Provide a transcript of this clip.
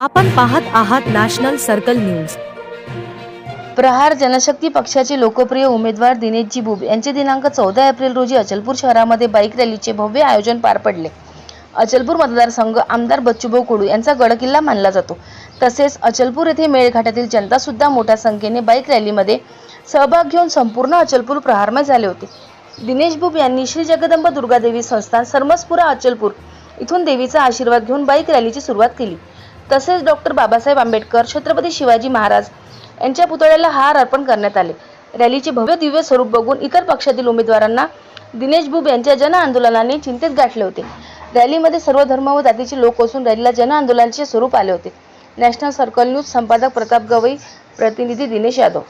आपण पाहत आहात national circle news. Prahar Janshakti पक्षाचे लोकप्रिय उमेदवार दिनेशजी बुब यांचे दिनांक चौदा एप्रिल रोजी अचलपूर शहरामध्ये बाईक रॅलीचे भव्य आयोजन पार पडले. अचलपूर मतदारसंघ आमदार बच्चूभाऊ कडू यांचा गडकिल्ला मानला जातो. तसेच अचलपूर येथे मेळघाटातील जनता सुद्धा मोठ्या संख्येने बाईक रॅलीमध्ये सहभाग घेऊन संपूर्ण अचलपूर प्रहारमय झाले होते. दिनेश बुब यांनी श्री जगदंबा दुर्गादेवी संस्थान सरमसपुरा अचलपूर इथून देवीचा आशीर्वाद घेऊन बाईक रॅलीची सुरुवात केली. तसेच डॉक्टर बाबासाहेब आंबेडकर छत्रपती शिवाजी महाराज यांच्या पुतळ्याला हार अर्पण करण्यात आले. रॅलीचे भव्य दिव्य स्वरूप बघून इतर पक्षातील उमेदवारांना दिनेश बुब यांच्या जन आंदोलनाने चिंतेत गाठले होते. रॅलीमध्ये सर्व धर्म व जातीचे लोक असून रॅलीला जन आंदोलनाचे स्वरूप आले होते. नॅशनल सर्कल न्यूज संपादक प्रताप गवई प्रतिनिधी दिनेश यादव.